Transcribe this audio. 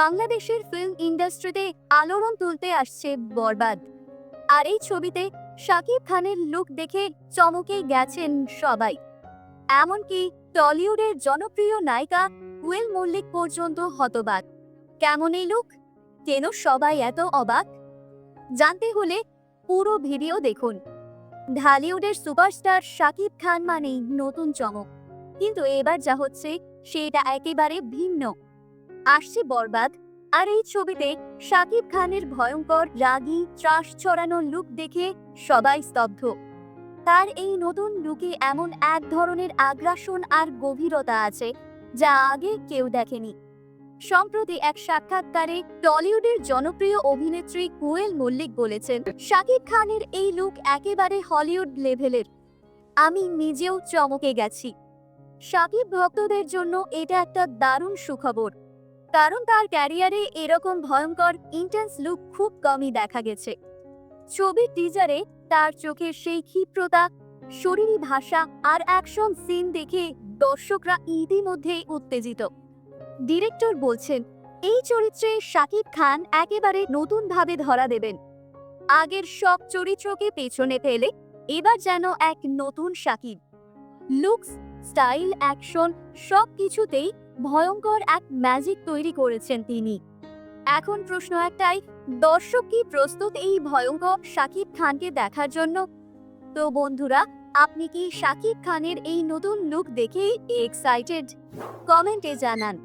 বাংলাদেশের ফিল্ম ইন্ডাস্ট্রিতে আলোড়ন তুলতে আসছে বরবাদ। আর এই ছবিতে শাকিব খানের লুক দেখে চমকেই গেছেন সবাই। এমনকি টলিউডের জনপ্রিয় নায়িকা উইল মল্লিক পর্যন্ত হতবাক। কেমন এই লুক কেন সবাই এত অবাক? জানতে হলে পুরো ভিডিও দেখুন। ঢালিউডের সুপারস্টার শাকিব খান মানেই নতুন চমক। কিন্তু এবার যা হচ্ছে, সেটা একেবারে ভিন্ন। আসছে বরবাদ। আর এই ছবিতে শাকিব খানের ভয়ঙ্কর রাগী, ত্রাস ছড়ানো লুক দেখে সবাই স্তব্ধ। তার এই নতুন লুকে এমন এক ধরনের আগ্রাসন আর গভীরতা আছে যা আগে কেউ দেখেনি। সম্প্রতি এক সাক্ষাৎকারে টলিউডের জনপ্রিয় অভিনেত্রী কুয়েল মল্লিক বলেছেন শাকিব খানের এই লুক একেবারে হলিউড লেভেলের। আমি নিজেও চমকে গেছি। শাকিব ভক্তদের জন্য এটা একটা দারুণ সুখবর। কারণ তার ক্যারিয়ারে এরকম ভয়ঙ্কর ইন্টেন্স লুক খুব কমই দেখা গেছে। ছবির টিজারে তার চোখের সেই ক্ষিপ্রতা, শরীরী ভাষা আর অ্যাকশন সিন দেখে দর্শকরা ইতিমধ্যেই উত্তেজিত। ডিরেক্টর বলছেন, এই চরিত্রে শাকিব খান একেবারে নতুনভাবে ধরা দেবেন। আগের সব চরিত্রকে পেছনে ফেলে এবার যেন এক নতুন শাকিব। লুকস স্টাইল অ্যাকশন সব কিছুতেই ভয়ঙ্কর এক ম্যাজিক তৈরি করেছেন তিনি। এখন প্রশ্ন একটাই, দর্শক কি প্রস্তুত এই ভয়ঙ্কর শাকিব খানকে দেখার জন্য? তো বন্ধুরা, আপনি কি শাকিব খানের এই নতুন লুক দেখেই এক্সাইটেড কমেন্টে জানান।